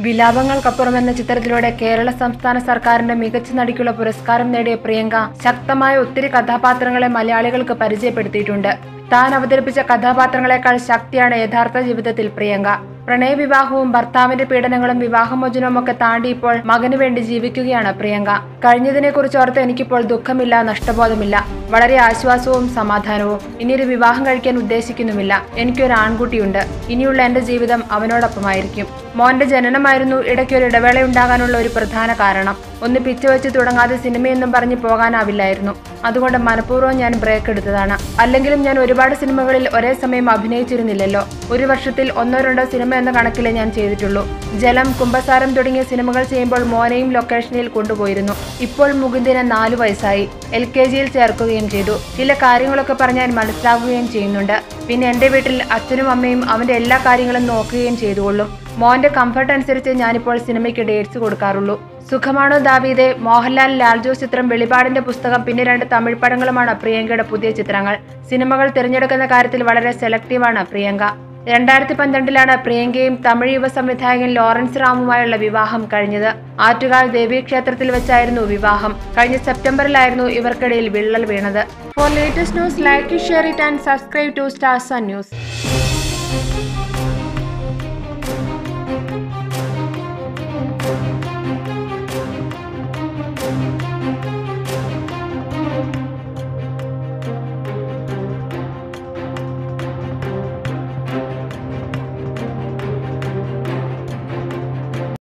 വിലാപങ്ങൾക്കപ്പുറം എന്ന ചിത്രത്തിലൂടെ കേരള സംസ്ഥാന സർക്കാരിന്റെ മികച്ച നടിക്കുള്ള പുരസ്കാരം നേടിയ പ്രിയങ്ക ശക്തമായ ഒത്തിരി കഥാപാത്രങ്ങളെ മലയാളികൾക്ക് പരിചയപ്പെടുത്തിയിട്ടുണ്ട്. താൻ അവതരിപ്പിച്ച കഥാപാത്രങ്ങളെക്കാൾ ശക്തിയാണ് യഥാർത്ഥ ജീവിതത്തിൽ പ്രിയങ്ക. പ്രണയവിവാഹവും ഭർത്താവിന്റെ പീഡനങ്ങളും വിവാഹമോചനവും ഒക്കെ താണ്ടി ഇപ്പോൾ മകനു വേണ്ടി ജീവിക്കുകയാണ് പ്രിയങ്ക. കഴിഞ്ഞതിനെ കുറിച്ച് ഓർത്ത് എനിക്കിപ്പോൾ ദുഃഖമില്ല നഷ്ടബോധമില്ല. വളരെ ആശ്വാസവും സമാധാനവും. ഇനിയൊരു വിവാഹം കഴിക്കാൻ ഉദ്ദേശിക്കുന്നുമില്ല. എനിക്കൊരു ആൺകുട്ടിയുണ്ട്. ഇനിയുള്ള എന്റെ ജീവിതം അവനോടൊപ്പമായിരിക്കും. മോന്റെ ജനനമായിരുന്നു ഇടയ്ക്കൊരു ഇടവേളയുണ്ടാകാനുള്ള ഒരു പ്രധാന കാരണം. ഒന്ന് പിച്ച വെച്ച് തുടങ്ങാതെ സിനിമയൊന്നും പറഞ്ഞ് പോകാനാവില്ലായിരുന്നു. അതുകൊണ്ട് മനഃപൂർവം ഞാൻ ബ്രേക്ക് എടുത്തതാണ്. അല്ലെങ്കിലും ഞാൻ ഒരുപാട് സിനിമകളിൽ ഒരേ സമയം അഭിനയിച്ചിരുന്നില്ലല്ലോ. ഒരു വർഷത്തിൽ ഒന്നോ രണ്ടോ സിനിമ എന്ന കണക്കിലേ ഞാൻ ചെയ്തിട്ടുള്ളൂ. ജലം കുംഭസാരം തുടങ്ങിയ സിനിമകൾ ചെയ്യുമ്പോൾ മോനെയും ലൊക്കേഷനിൽ കൊണ്ടുപോയിരുന്നു. ഇപ്പോൾ മുകുന്ദിന് നാലു വയസ്സായി. എൽ കെ ജിയിൽ ചേർക്കുകയും ചെയ്തു. ചില കാര്യങ്ങളൊക്കെ പറഞ്ഞാൽ മനസ്സിലാവുകയും ചെയ്യുന്നുണ്ട്. പിന്നെ എന്റെ വീട്ടിൽ അച്ഛനും അമ്മയും അവന്റെ എല്ലാ കാര്യങ്ങളും നോക്കുകയും ചെയ്തുകൊള്ളും. മോന്റെ കംഫർട്ട് അനുസരിച്ച് ഞാനിപ്പോൾ സിനിമയ്ക്ക് ഡേറ്റ്സ് കൊടുക്കാറുള്ളൂ. സുഖമാണോ ദാവീദെ? മോഹൻലാൽ ലാൽജോ ചിത്രം വെളിപാടിന്റെ പുസ്തകം പിന്നെ രണ്ട് തമിഴ് പടങ്ങളുമാണ് പ്രിയങ്കയുടെ പുതിയ ചിത്രങ്ങൾ. സിനിമകൾ തിരഞ്ഞെടുക്കുന്ന കാര്യത്തിൽ വളരെ സെലക്റ്റീവാണ് പ്രിയങ്ക. രണ്ടായിരത്തി പന്ത്രണ്ടിലാണ് പ്രിയങ്കയും തമിഴ് യുവ സംവിധായകൻ ലോറൻസ് റാമുമായുള്ള വിവാഹം കഴിഞ്ഞത്. ആറ്റുകാൽ ദേവീക്ഷേത്രത്തിൽ വെച്ചായിരുന്നു വിവാഹം. കഴിഞ്ഞ സെപ്റ്റംബറിലായിരുന്നു ഇവർക്കിടയിൽ വിള്ളൽ വീണത്. For latest news like share it and subscribe to Stars News